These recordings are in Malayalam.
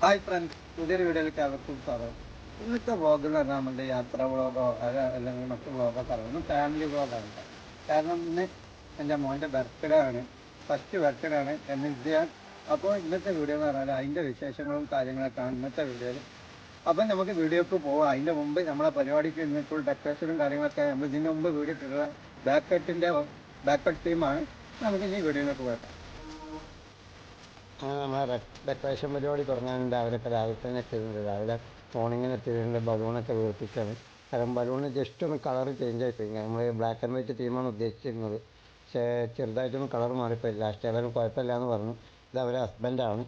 ഹായ് ഫ്രണ്ട്സ് പുതിയൊരു വീഡിയോയിലേക്ക് അവർക്കും സ്വാഗതം. ഇന്നത്തെ വ്ളോഗ് എന്ന് പറഞ്ഞാൽ നമ്മുടെ യാത്രാ വ്ളോഗോ അല്ലെങ്കിൽ മറ്റു വ്ളോഗോ പറയുന്നു ഫാമിലി വ്ളോഗാണ് കാരണം ഇന്ന് എന്റെ മോന്റെ ബർത്ത്ഡേ ആണ്. ഫസ്റ്റ് ബർത്ത്ഡേ ആണ് എന്ന് ഇത് അപ്പോൾ ഇന്നത്തെ വീഡിയോ എന്ന് പറഞ്ഞാൽ അതിന്റെ വിശേഷങ്ങളും കാര്യങ്ങളൊക്കെയാണ് ഇന്നത്തെ വീഡിയോയിൽ അപ്പം നമുക്ക് വീഡിയോക്ക് പോവാം. അതിന്റെ മുമ്പ് നമ്മളെ പരിപാടിക്ക് ഇന്നിപ്പോൾ ഡെക്കറേഷനും കാര്യങ്ങളൊക്കെ നമ്മൾ ഇതിന് മുമ്പ് വീഡിയോ ഇട്ടിട്ടുള്ള ബാക്ക് കട്ടിന്റെ ബാക്ക് കട്ട് ടീമാണ് നമുക്ക് ഇനി വീഡിയോയിലേക്ക് പോകാം. ഡെക്കറേഷൻ പരിപാടി തുടങ്ങാനുണ്ട്. അവരൊക്കെ രാവിലെ തന്നെ എത്തിയിട്ടുണ്ട്. രാവിലെ മോർണിംഗിന് എത്തിയിട്ടുണ്ട്. ബലൂണൊക്കെ വീർപ്പിച്ചാണ് കാരണം ബലൂണ് ജസ്റ്റ് ഒന്ന് കളർ ചേഞ്ച് ആയിപ്പോയി നമ്മൾ ബ്ലാക്ക് ആൻഡ് വൈറ്റ് തീമാണ് ഉദ്ദേശിച്ചിരുന്നത്. പക്ഷേ ചെറുതായിട്ടൊന്ന് കളർ മാറിപ്പോയി. ലാസ്റ്റ് ഏതായാലും കുഴപ്പമില്ല എന്ന് പറഞ്ഞു. ഇത് അവരെ ഹസ്ബൻഡാണ്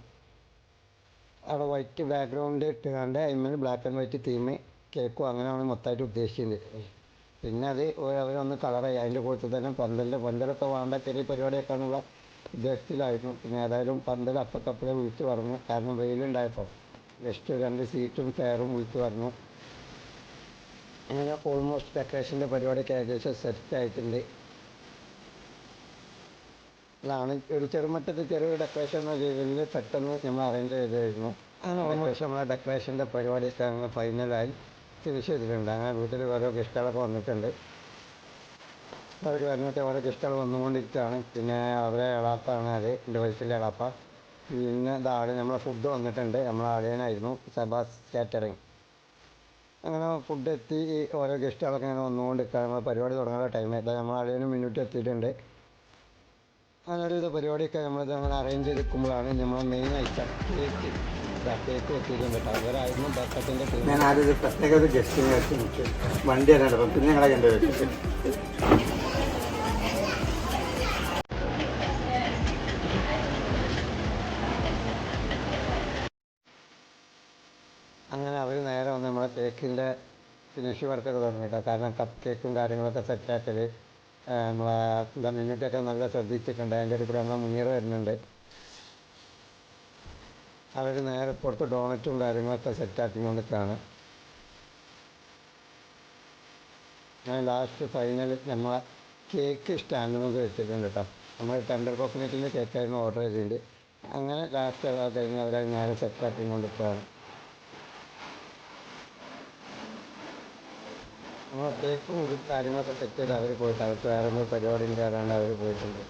അവിടെ വൈറ്റ് ബാക്ക്ഗ്രൗണ്ട് ഇട്ടുകൊണ്ട് അതിന്മേൽ ബ്ലാക്ക് ആൻഡ് വൈറ്റ് തീം കേക്കും അങ്ങനെയാണ് മൊത്തമായിട്ട് ഉദ്ദേശിക്കുന്നത് പിന്നെ അത് അവരൊന്ന് കളറായി അതിന്റെ കൂട്ടത്തിൽ തന്നെ പന്തലിന്റെ പന്തലൊക്കെ വേണ്ട ചെറിയ പരിപാടിയൊക്കെയാണുള്ള ഉദ്ദേശത്തിലായിരുന്നു. പിന്നെ ഏതായാലും പന്തൽ അപ്പക്കപ്പളെ വിളിച്ച് പറഞ്ഞു. കാരണം വെയിലുണ്ടായപ്പോൾ ജസ്റ്റ് രണ്ട് സീറ്റും ചെയറും വിളിച്ച് പറഞ്ഞു. അങ്ങനെ ഓൾമോസ്റ്റ് ഡെക്കറേഷന്റെ പരിപാടിയൊക്കെ ഏകദേശം സെറ്റ് ആയിട്ടുണ്ട്. അതാണ് ഒരു ചെറുമട്ടത്തിൽ ചെറിയ ഡെക്കറേഷൻ എന്ന രീതിയിൽ പെട്ടെന്ന് നമ്മൾ അറേഞ്ച് ചെയ്തായിരുന്നു. ഓൾമോസ്റ്റ് നമ്മളെ ഡെക്കറേഷന്റെ പരിപാടിയൊക്കെ അങ്ങ് ഫൈനലായി ഫിനിഷ് ചെയ്തിട്ടുണ്ട്. അങ്ങനെ വീട്ടിൽ ഓരോ ഗസ്റ്റുകളൊക്കെ വന്നിട്ടുണ്ട്. അവർ വന്നിട്ട് ഓരോ ഗസ്റ്റുകൾ വന്നുകൊണ്ടിരിക്കുകയാണ്. പിന്നെ അവരെ എളാപ്പാണ് അത് എന്റെ വയസ്സിലെ എളാപ്പ പിന്നെ ഇതാടെ നമ്മളെ ഫുഡ് വന്നിട്ടുണ്ട്. നമ്മളെ അളിയനായിരുന്നു സബാസ് കാറ്ററിങ് അങ്ങനെ ഫുഡ് എത്തി ഓരോ ഗസ്റ്റുകളൊക്കെ ഇങ്ങനെ വന്നുകൊണ്ടിരിക്കുകയാണ്. നമ്മൾ പരിപാടി തുടങ്ങാനുള്ള ടൈം ആയിട്ട് നമ്മളെ അളിയനും മുന്നോട്ട് എത്തിയിട്ടുണ്ട്. അങ്ങനെ ഒരു ഇത് പരിപാടിയൊക്കെ നമ്മൾ നമ്മൾ അറേഞ്ച് ചെയ്തിരിക്കുമ്പോഴാണ് നമ്മൾ മെയിൻ ഐറ്റം കേക്ക് കേക്ക് എത്തിയിട്ടുണ്ട് കേട്ടോ. അവരായിരുന്നു ബക്കറ്റിന്റെ ഞാൻ ആദ്യം ഒരു പ്രത്യേക ഒരു ഗസ്റ്റിനെ വെച്ച് വണ്ടി തന്നെ അപ്പം പിന്നെ ഞങ്ങളെ കണ്ടു വെച്ചിട്ട് അങ്ങനെ അവർ നേരെ വന്ന് നമ്മളെ കേക്കിന്റെ ഫിനിഷ് വർക്കൊക്കെ തുടങ്ങിയിട്ടോ കാരണം കപ്പ് കേക്കും കാര്യങ്ങളൊക്കെ സെറ്റാക്കൽ നമ്മളെ എന്താ മിനിറ്റൊക്കെ നല്ല ശ്രദ്ധിച്ചിട്ടുണ്ട്. അതിന്റെ ഒരു കൂടെ മുനീർ വരുന്നുണ്ട്. അവർ നേരെ പുറത്ത് ഡോണറ്റും കാര്യങ്ങളൊക്കെ സെറ്റാക്കി കൊണ്ടിട്ടാണ് ഞാൻ ലാസ്റ്റ് ഫൈനൽ നമ്മളെ കേക്ക് സ്റ്റാൻഡ് നമുക്ക് വെച്ചിട്ടുണ്ട് കേട്ടോ. നമ്മൾ ടെൻഡർ കോക്കനറ്റിന്റെ കേക്കായിരുന്നു ഓർഡർ ചെയ്തിട്ടുണ്ട് അങ്ങനെ ലാസ്റ്റ് അത് കഴിഞ്ഞ് അവരെ നേരെ സെറ്റാക്കിക്കൊണ്ടിരിക്കുകയാണ് നമ്മൾ കേക്കും ഇതും കാര്യങ്ങളൊക്കെ സെറ്റ് ചെയ്ത് അവർ പോയിട്ട് അവർക്ക് വേറെ എന്തോ പരിപാടി ഉണ്ട് അതാണ് അവർ പോയിട്ടുണ്ട്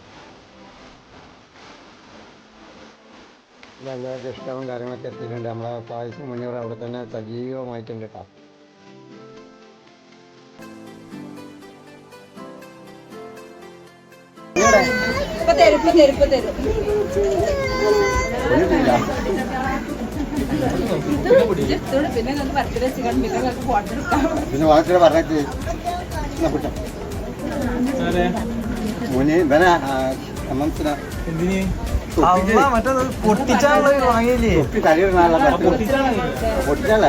എല്ലാവർക്കും ഇഷ്ടവും കാര്യങ്ങളൊക്കെ എത്തിയിട്ടുണ്ട്. നമ്മളെ പായസം മുന്നൂറ് അവിടെ തന്നെ സജീവമായിട്ടുണ്ട് കേട്ടോ. തരും തെരുപ്പ് തരും ഇപ്പൊ തരും. ഇതോടെ പിന്നെ വാക്കിൽ പറഞ്ഞിട്ട് കുറ്റം മോനെ ഇവനെ മനസ്സിലാ പൊട്ടിച്ചാണല്ലോ വാങ്ങിയില്ലേ?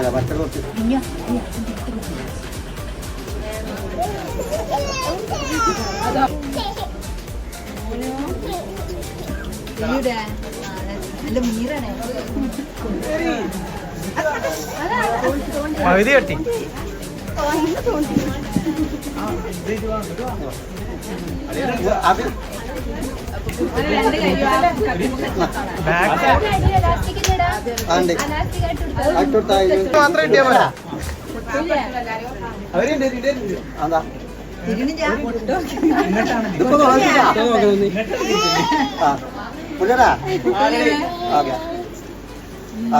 മറ്റേ തൊപ്പി ഇവിടെ നല്ല മീറാണ്. പകുതി കെട്ടി. മാത്രം കിട്ടിയാ പോരാ? അതാ. തിരിഞ്ഞ ഇതിപ്പോ നോക്കില്ല. ആ.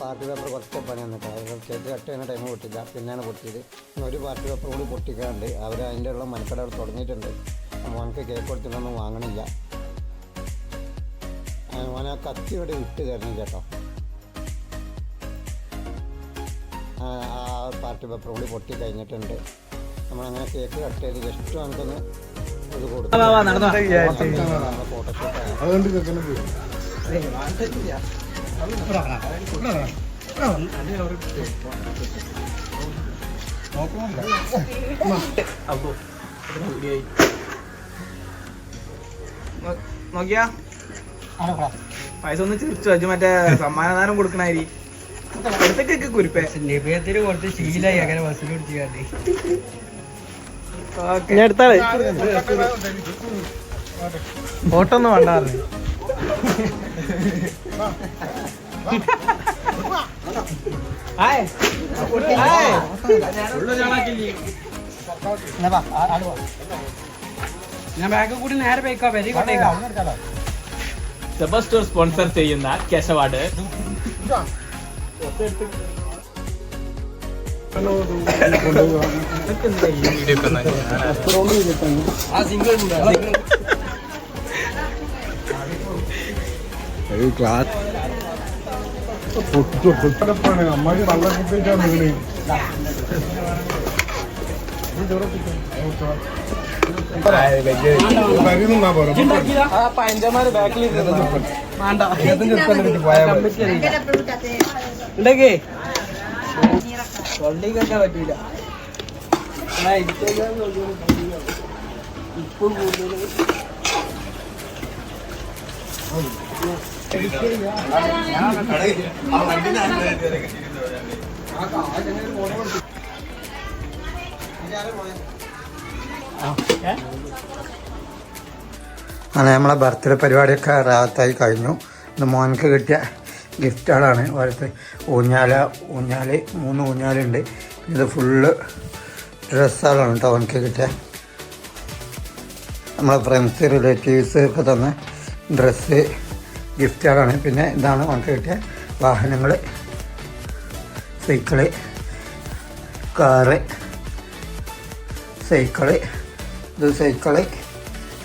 പാർട്ടി പേപ്പർ കുറച്ച് പണിയാണ്. കേക്ക് കട്ട് ചെയ്യുന്ന ടൈം പൊട്ടില്ല. പിന്നെയാണ് പൊട്ടിയത്. ഒരു പാർട്ടി പേപ്പർ കൂടി പൊട്ടിക്കാണ്ട് അവർ അതിന്റെ ഉള്ള മനക്കട അവിടെ തുടങ്ങിയിട്ടുണ്ട്. മോനക്ക് കേക്ക് കൊടുത്തിട്ടൊന്നും വാങ്ങണില്ല. മോനെ ആ കത്തി ഇവിടെ വിട്ട് തരണം കേട്ടോ. ആ പാർട്ടി പേപ്പർ കൂടി പൊട്ടി കഴിഞ്ഞിട്ടുണ്ട് നമ്മളങ്ങനെ കേക്ക് കട്ട് ചെയ്ത് ജസ്റ്റ് നമുക്കൊന്ന് അതുകൊണ്ട് നോക്കിയാ? പൈസ ഒന്ന് ചിരിച്ചു അജു മറ്റേ സമ്മാനദാനം കൊടുക്കണായി കുരുപ്പേ. നിബിയത്തിന് കൊടുത്ത് ശീലായി അങ്ങനെ ബസ്സിൽ പിടിച്ചാണ്ട് ഞാൻ എടുത്താളെ. ഫോട്ടോ ഒന്നും ഹായ് ഞാൻ ബാഗ് കൂടി നേരെ പോയിക്കോ വെരി കൊണ്ടേക്കാം സെബ സ്റ്റോർ സ്പോൺസർ ചെയ്യുന്ന കേശവാട്. క్లాత్ పొట్టు పొట్టడప్పాడు అమ్మాయి పళ్ళ కుట్టేటాను నేను పాయింట్ మరి బ్యాక్ లేదు തൊള്ളിക്കൊക്കെ പറ്റൂല. അങ്ങനെ നമ്മളെ ബർത്ത്ഡേ പരിപാടിയൊക്കെ റാത്തായി കഴിഞ്ഞു. ഇത് മോനക്ക് കിട്ടിയ ഗിഫ്റ്റുകളാണ് ഓരത്ത് ഊഞ്ഞാല ഊഞ്ഞാൽ മൂന്ന് ഊഞ്ഞാലുണ്ട്. ഇത് ഫുള്ള് ഡ്രസ്സുകളാണ് കേട്ടോ എനിക്ക് കിട്ടിയ. നമ്മളെ ഫ്രണ്ട്സ് റിലേറ്റീവ്സ് ഒക്കെ തന്ന ഡ്രസ്സ് ഗിഫ്റ്റുകളാണ് പിന്നെ ഇതാണ് അവനക്ക് കിട്ടിയ. വാഹനങ്ങൾ സൈക്കിൾ കാറ് സൈക്കിൾ. ഇത് സൈക്കിൾ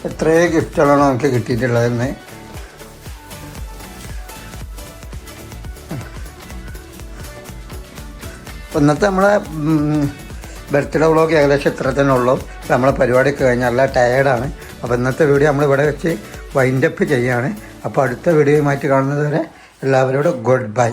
എത്രയോ ഗിഫ്റ്റുകളാണ് നമുക്ക് കിട്ടിയിട്ടുള്ളതെന്ന് ഇന്നത്തെ നമ്മളെ ബർത്ത്ഡേ വ്ളോഗ് ഏകദേശം ഇത്ര തന്നെ ഉള്ളൂ. നമ്മളെ പരിപാടി കഴിഞ്ഞാൽ നല്ല ടയേർഡാണ് അപ്പോൾ ഇന്നത്തെ വീഡിയോ നമ്മൾ ഇവിടെ വെച്ച് വൈൻഡപ്പ് ചെയ്യുകയാണ് അപ്പോൾ അടുത്ത വീഡിയോയുമായിട്ട് കാണുന്നത് വരെ എല്ലാവരോടും ഗുഡ് ബൈ